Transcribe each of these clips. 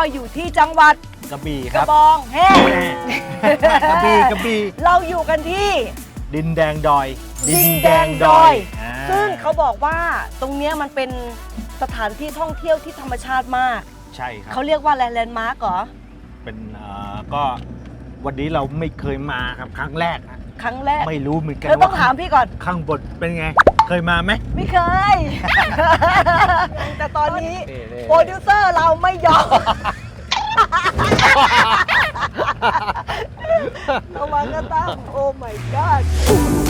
นะคะก็อยู่ที่จังหวัดกระบี่คกรัระบบองแห้งกระบี่กระบี่เราอยู่กันที่ดินแดงดอยดินแดงดอยาซึ่งเขาบอกว่าตรงเนี้ยมันเป็นสถานที่ท่องเที่ยวที่ธรรมชาติมาก ใช่ครับเขาเรียกว่าแลนด์มาร์กเหรอ เป็นเอ่อก็วันนี้เราไม่เคยมาครับครั้งแรกนะ ครั้งแรกไม่รู้เหมือนกันเธอต้องถามพี่ก่อน ข้างบนเป็นไง เคยมาไหมไม่เคย แต่ตอนนี้โปรดิวเซอร์เราไม่ยอมระวังกระตั้งโอ้ my god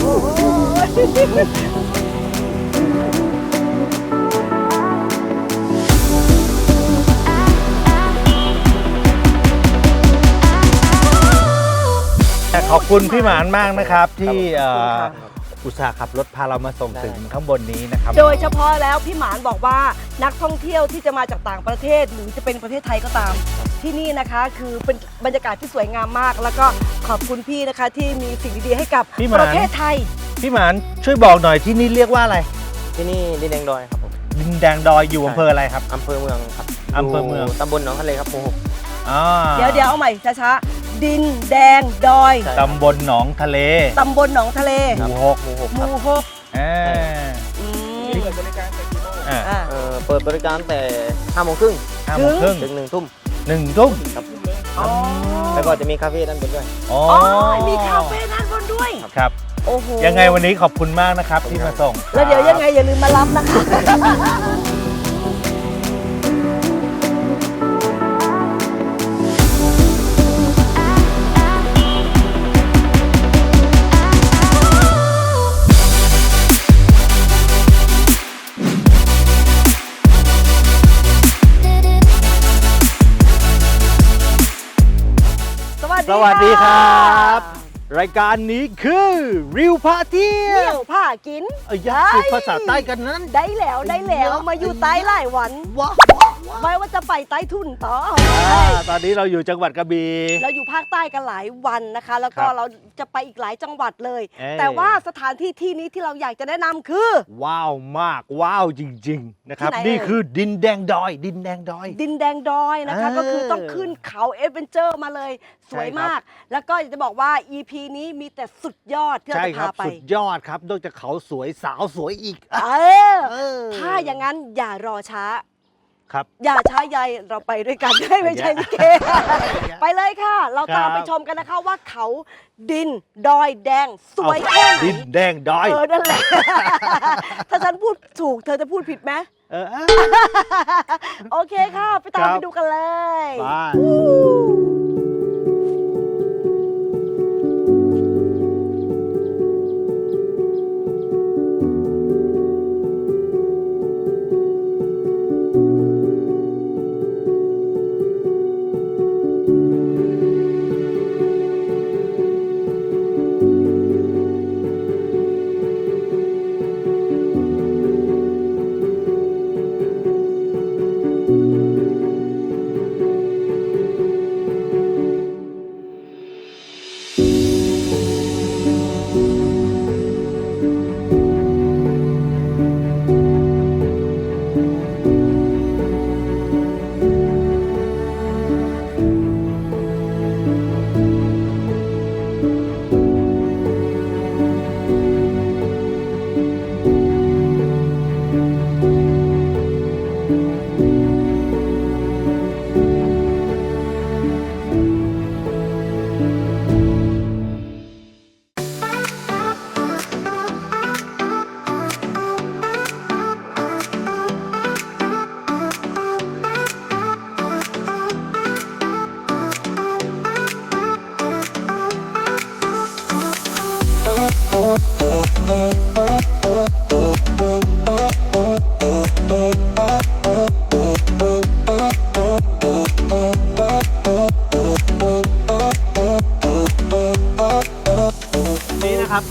โอ้ย ขอบคุณพี่หมานมากนะครับ ที่เอ่ออุตส่าห์ขับรถพาเรามาส่งถึงข้างบนนี้นะครับโดยเฉพาะแล้วพี่หมานบอกว่านักท่องเที่ยวที่จะมาจากต่างประเทศหรือจะเป็นประเทศไทยก็ตาม ที่นี่นะคะคือเป็นบรรยากาศที่สวยงามมาก แล้วก็ขอบคุณพี่นะคะที่มีสิ่งดีๆให้กับพี่หมานประเทศไทย พี่หมานช่วยบอกหน่อยที่นี่เรียกว่าอะไร ที่นี่ดินแดงดอยครับผมดินแดงดอยอยู่อำเภออะไรครับ อำเภอเมืองครับอำเภอเมือง ยู่ตำบลหนองทะเลครับหมู่หกอ่าเดี๋ยวเดี๋ยวเอาใหม่ช้าๆ ดิน แดง ดอยใช่ตำบลหนองทะเลตำบลหนองทะเล หมู่หกหมู่หกหครับมู่หกอ่าอืมอ่าอ่าเอ่อเปิดบริการแต่5โมงครึ่งห้าโมงครึ่งถึง1ทุ่มหนึ่งทุ่มครับอ๋อแล้วก็จะมีคาเฟ่ด้านบนด้วย อ๋ออ๋อมีคาเฟ่ด้านบนด้วย ครับ โอ้โหยังไงวันนี้ขอบคุณมากนะครับที่มาส่ง แล้วเดี๋ยวยังไงอย่าลืมมารับนะคะ วัสดีสวัสดีครับ รายการนี้คือริวพาเที่ยเที่วยวผ้ากินเอ้ยอยากฝึกภาษาใต้กันนั้น ได้แล้วได้แล้วมาอยู่ใต้หลายวัน ว้าว ไม่ว่าจะไปใต้ทุนต่ออ่าตอนนี้เราอยู่จังหวัดกระบี่ เราอยู่ภาคใต้กันหลายวันนะคะ แล้วก็ครับเราจะไปอีกหลายจังหวัดเลย เอ้ย แต่ว่าสถานที่ที่นี้ที่เราอยากจะแนะนำคือ ว้าวมากว้าวจริง ๆ นะครับ ที่ไหนนี่เอ่ยคือดินแดงดอย ดินแดงดอย ดินแดงดอยนะคะ เออก็คือต้องขึ้นเขาเอดเวนเจอร์มาเลย สวยใช่ครับ มาก แล้วก็อยากจะบอกว่า EP นี้มีแต่สุดยอดที่เราใช่จะครัพาบไป สุดยอดครับนอกจากเขาสวยสาวสวยอีกเออ เออ ถ้าอย่างนั้นอย่ารอช้า ครับ อย่าช้าใยเราไปด้วยกัน ไม่ใช่ลิเกไปเลยค่ะ เราตามครับไปชมกันนะคะว่าเขาดินดอยแดงสวยแค่ไหนดินแดงดอย เออนั่นแหละ ถ้าฉันพูดถูกเธอจะพูดผิดไหมเออ โอเคค่ะ ไปตามครับ ไปดูกันเลย ไป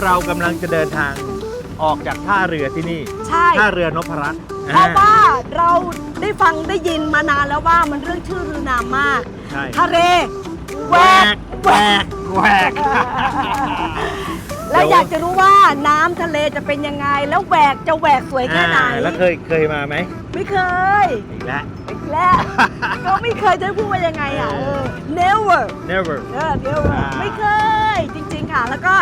เรากำลังจะเดินทางออกจากท่าเรือที่นี่ ใช่ ท่าเรือนพรัตน์เพราะว่าเราได้ฟังได้ยินมานานแล้วว่ามันเรื่องชื่อรือนามมาก ใช่ทะเลแหวกแหวกแหวกนและอยากจะรู้ว่าน้ำทะเลจะเป็นยังไง แล้วแหวกจะแหวกสวยแค่ไหน อ่าแล้วเคยเคยมาไหมไม่เคย อีกแล้ว อีกแล้ว ก็ไม่เคยจะพูดว่ายังไงอะเออ never never เออ never อ่า ไม่เคยจริงๆค่ะ แล้วก็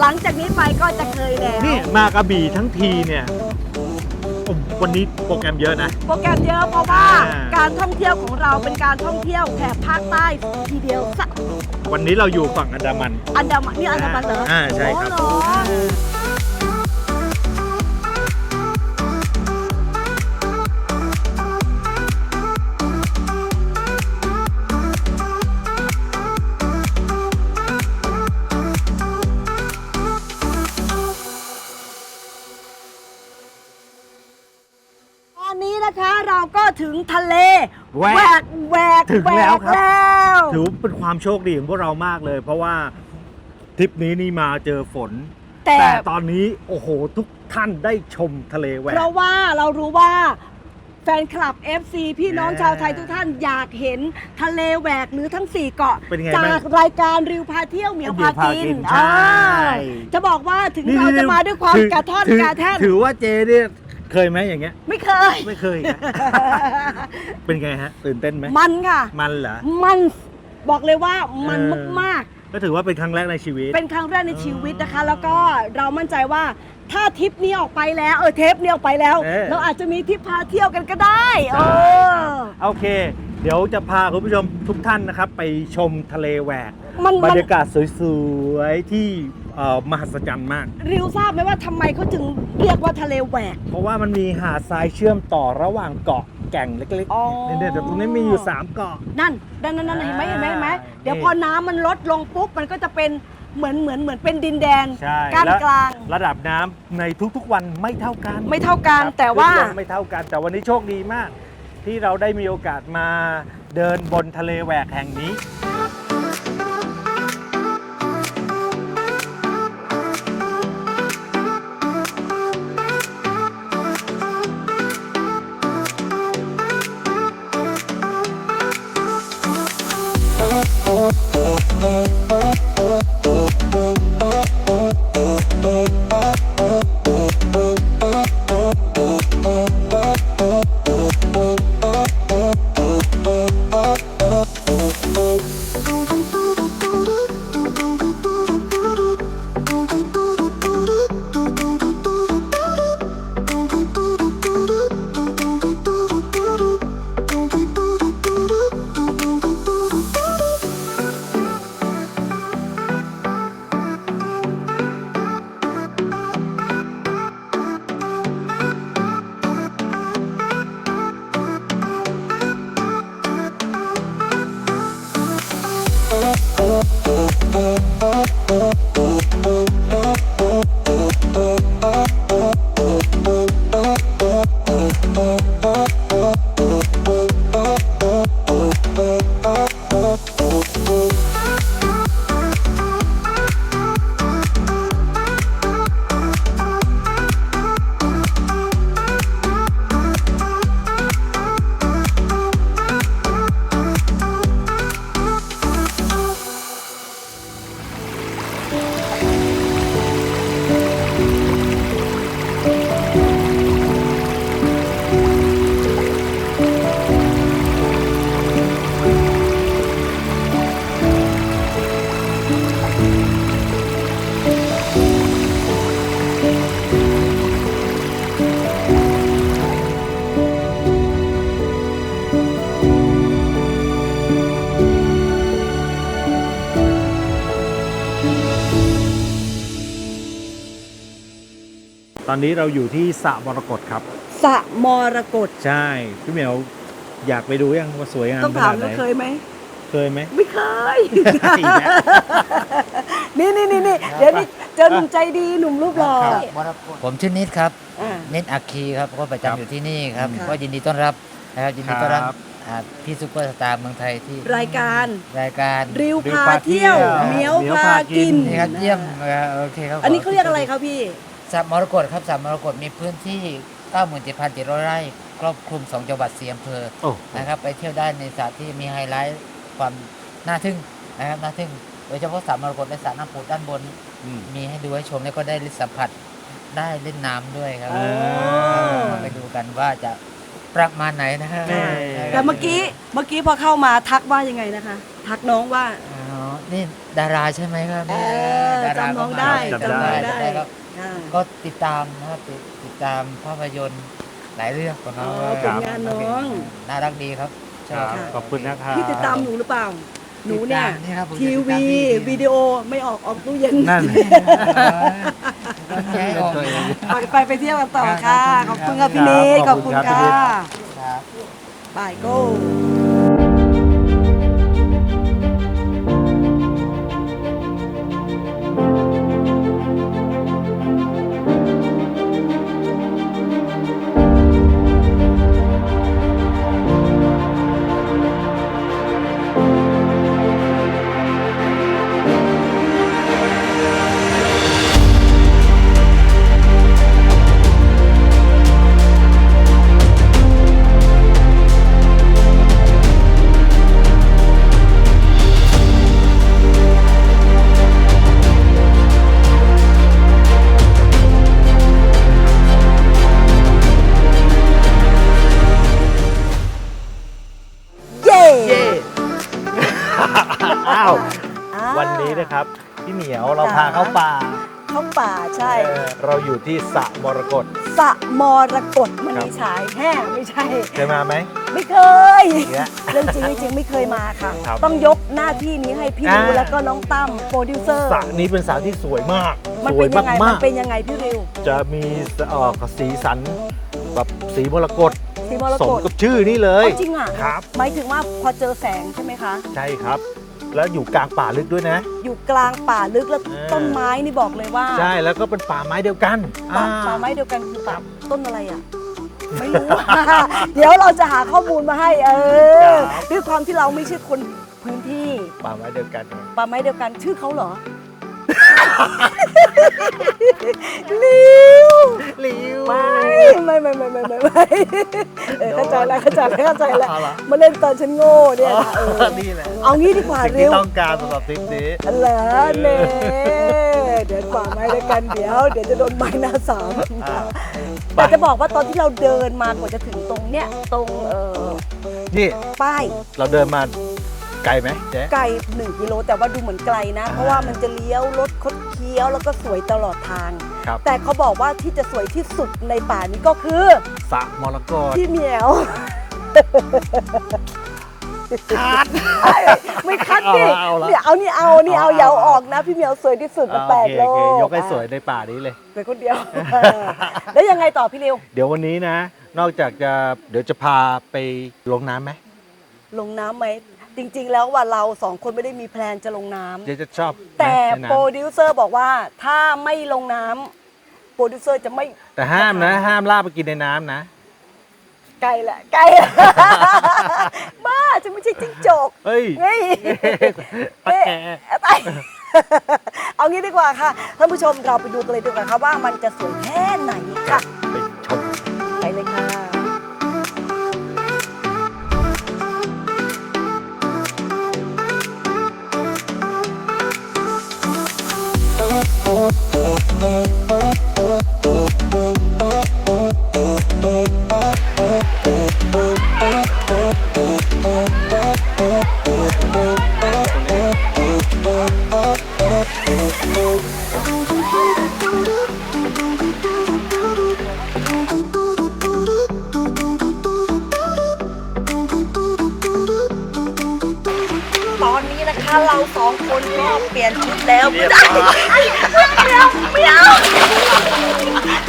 หลังจากนี้ไปก็จะเคยแล้วนี่มากระบี่ทั้งทีเนี่ยโอ้วันนี้โปรแกรมเยอะนะ โปรแกรมเยอะเพราะว่าอ่า การท่องเที่ยวของเราเป็นการท่องเที่ยวแถบภาคใต้ทีเดียวสักวันนี้เราอยู่ฝั่งอันดามัน อันดามันนี่อันดามันเหรออ่าใช่ครับ อ๋อเหรอ แหวกกแหวกถึงแล้วครับหกแล้วถือว่าเป็นความโชคดีของพวกเรามากเลย เพราะว่าทริปนี้นี่มาเจอฝน แต่แต่ตอนนี้โอ้โหทุกท่านได้ชมทะเลแหวก เพราะว่าเรารู้ว่าแฟนคลับ FC พี่น้องอ่าชาวไทยทุกท่านอยากเห็นทะเลแหวกหรือทั้ง 4 เกาะ เป็นไงจาบ้างกรายการริวพาเที่ยวเหมียวพากินใช่ อ่าจะบอกว่าถึงเราจะมาด้วยความถือกระท่อนถือกระแท่น ถือว่าเจเนี่ย เคยไหมอย่างเงี้ย ไม่เคย ไม่เคยนะเป็นไงฮะ ตื่นเต้นไหมมันค่ะ มันเหรอ มันบอกเลยว่ามันเออ มากก็ถือว่าเป็นครั้งแรกในชีวิต ๆ เป็นครั้งแรกในชีวิตนะคะ แล้วก็เรามั่นใจว่าถ้าทริปนี้ออกไปแล้วเออเทปนี้ออกไปแล้ว เออ เราอาจจะมีทริปพาเที่ยวกันก็ได้เอใช่อโอเค เดี๋ยวจะพาคุณผู้ชมทุกท่านนะครับ ไปชมทะเลแหวก มันบรมัน รยากาศสวยๆ ที่ เอ่อมหัศจรรย์มาก ริวทราบไหมว่าทำไมเขาถึงเรียกว่าทะเลแหวก เพราะว่ามันมีหาดทรายเชื่อมต่อระหว่างเกาะแก่งเล็กอ๋อ ๆเนี่ยเดี๋ยวตรงนี้มีอยู่ 3 เกาะ นั่นนั่นนั่นนั่นเห็นไหมเห็นไหมเห็นไหมอ่าเดี๋ยวพอน้ำมันลดลงปุ๊บมันก็จะเป็นเหมือนเหมือนเหมือนเป็นดินแดนใช่ก้านและกลาง ระดับน้ำในทุกๆวันไม่เท่ากันไม่เท่ากันครับแต่ว่าทุกนไม่เท่ากัน แต่วันนี้โชคดีมาก ที่เราได้มีโอกาสมาเดินบนทะเลแหวกแห่งนี้ Oh, oh, oh. ตอนนี้เราอยู่ที่สระมรกตครับสระมรกตใช่ พี่เหมียวอยากไปดูยังว่าสวยงามต้องขถามนาดไหนว่าเคยไหม เคยไหม ไม่เคย อีกแล้ว นี่นี่นี่นี่เดี๋ยวนี้เจอหนุ่มใจดีหนุ่มรูปหล่อผมชื่อนิดครับอ่า นิดอักคีครับก็ประครับจำอยู่ที่นี่ครับค่ะ ก็ยินดีต้อนรับนะครับยินดีต้อนรับครับ อ่าพี่ซุปเปอร์สตาร์เมืองไทยที่รายการรายการริวริวพาพาเที่เที่ยยววเหมียวเหมียวพาพากิกินนนี่ครับเยี่ยมนะครับโอเคครับอันนี้เขาเรียกอะไรครับพี่ สระมรกตครับสระมรกตมีพื้นที่ 97,700 ไร่ครอบคลุม 2 จังหวัด4อำเภอโอ้นะครับไปเที่ยวได้ในสระที่มีไฮไลท์ความน่าทึ่งนะครับน่าทึ่งโดยเฉพาะสระมรกตและสระน้ำพุด้านบน อืม มีให้ดูให้ชมแล้วก็ได้สัมผัสได้เล่นน้ำด้วยครับอ๋อมาไปดูกันว่าจะประมาณไหนนะฮะแต่เมื่อกี้เมื่อกี้พอเข้ามาทักว่ายังไงนะคะ ทักน้องว่า อ๋อนี่ดาราใช่ไหมครับเออดาราจำน้องก็มาได้จำได้ จำน้องได้ครับ อ่าก็ติดตามนะครับติดติดตามภาพยนตร์หลายเรื่องของน้องอ๋อผลงานน้อง น่ารักดีครับชอบค่ะ ขอบคุณนะครับ พี่ติดตามหนูหรือเปล่า หนูเนี่ย ติดตามนี่ครับผมทีติดตามวีพี่วิดีโอไม่ออกออกตู้เย็นนั่นต้องย้ายออกไปไปไปเที่ยวกันต่อค่ะขครัอบบคุณค่ะพี่เนทขขออบบคุคุณณครับพี่ค่ะเนทครับ บายโก้ ครับพี่เหมียวเราจ้าพาเข้าป่าเข้าป่าใช่เออเราอยู่ที่สระมรกต สระมรกตมันครับมีฉายแห่ไม่ใช่ เคยมาไหม ไม่เคย เนี่ย เรื่องจริงไม่จริงไม่เคยมาค่ะ ครับต้องยกหน้าที่นี้ให้พี่อ่าริวแล้วก็น้องตั้มโปรดิวเซอร์สระนี้เป็นสระที่สวยมากมันสวเป็ยนยังไงมามันกเป็นยังไงพี่ริวๆจะมีเอ่อสีสันแบบสีมรกตสีมรสกมตกับชื่อนี่เลย เอาจริงอะครับ หมายถึงว่าพอเจอแสงใช่ไหมคะ ใช่ครับ แล้วอยู่กลางป่าลึกด้วยนะ อยู่กลางป่าลึกแล้วอ่าต้นไม้นี่บอกเลยว่าใช่แล้วก็เป็นป่าไม้เดียวกันป่าอ่ป่าไม้เดียวกันคือป่าต้นอะไรอะไม่รู้ เดี๋ยวเราจะหาข้อมูลมาให้ เออด้วยความที่เราไม่ใช่คนพื้นที่ป่าไม้เดียวกันไงป่าไม้เดียวกันชื่อเขาเหรอ ลิวลิวไม่ไม่ไม่ไม่ไม่ไม่ไม่เออเข้าใจแล้วเข้าใจแล้วเข้าใจแล้วเอาละมาเล่นตอนฉันโง่เนี่ยนะเออนี่แหละเอางี้ดีกว่าสิ่งเร็ที่ว ต้องการสำหรับทริปนี้ เหรอเน่เดี๋ยวป่าไม้ด้วยกันเดี๋ยว เดี๋ยวจะโดนไม้หน้าสามอ่าแต่จะบอกว่าตอนที่เราเดินมากว่าจะถึงตรงเนี้ยตรงเออนี่ ป้ายเราเดินมา ไกลไหมเจ๊ไกลหนึ่งกิโลแต่ว่าดูเหมือนไกลนะ เพราะว่ามันจะเลี้ยวรถคดเคี้ยวแล้วก็สวยตลอดทาง ครับแต่เขาบอกว่าที่จะสวยที่สุดในป่านี้ก็คือสระมรกตพี่เหมียวคัดไม่คัดดิเอาละเอาละ เนี่ยเอานี่เอานี่เอาเอาอย่าเอาเอาออกนะ พี่เหมียวสวยที่สุดในอ่าแปดโอเคโลโอเคกยกให้สวยในป่านี้เลยสวยคนเดียว แล้วยังไงต่อพี่เร็วเดี๋ยววันนี้นะ นอกจากจะเดี๋ยวจะพาไปลงน้ำไหมลงน้ำไหม จริง ๆ แล้วว่าเราสองคนไม่ได้มีแพลนจะลงน้ำเจ๊จะชอบไหมแต่ในน้ำโปรดิวเซอร์บอกว่าถ้าไม่ลงน้ำโปรดิวเซอร์จะไม่แต่ห้ามนะ ห้ามลากไปกินในน้ำนะ ไกลแหละไกลแหละ บ้าจะไม่ใช่จิ้งจกเฮ้ยเฮ้ยปะแกเอ๊ะไป เอางี้ดีกว่าค่ะท่านผู้ชมเราไปดูกันเลยดีกว่าค่ะว่ามันจะสวยแค่ไหนค่ะ ไปชมไป ตอนนี้นะคะเราสองคนก็เปลี่ยนชุดแล้วไม่ได้อา ดี๋ยวเดี๋ยวเดี๋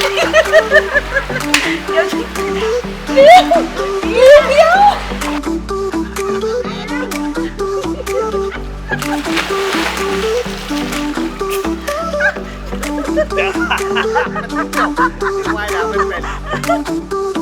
ยวเดี๋ยวว่ายน้ำไม่เป็น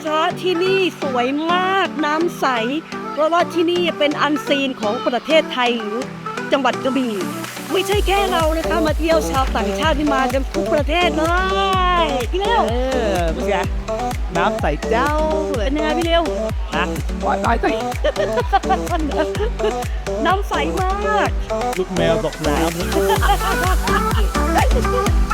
ะคะที่นี่สวยมากน้ำใส เพราะว่าที่นี่เป็นอันซีนของประเทศไทยหรือจังหวัดกระบี่ไม่ใช่แค่เรานะคะ มาเที่ยวชาวต่างชาติที่มากันทุกประเทศเลยพี่เร็วเออเป็นไงน้ำใสเจ้าเลยเป็นยังไงพี่เร็วนะปล่อยปล่อยน้ำใสมาก ลูกแมวตกน้ำ Thank you.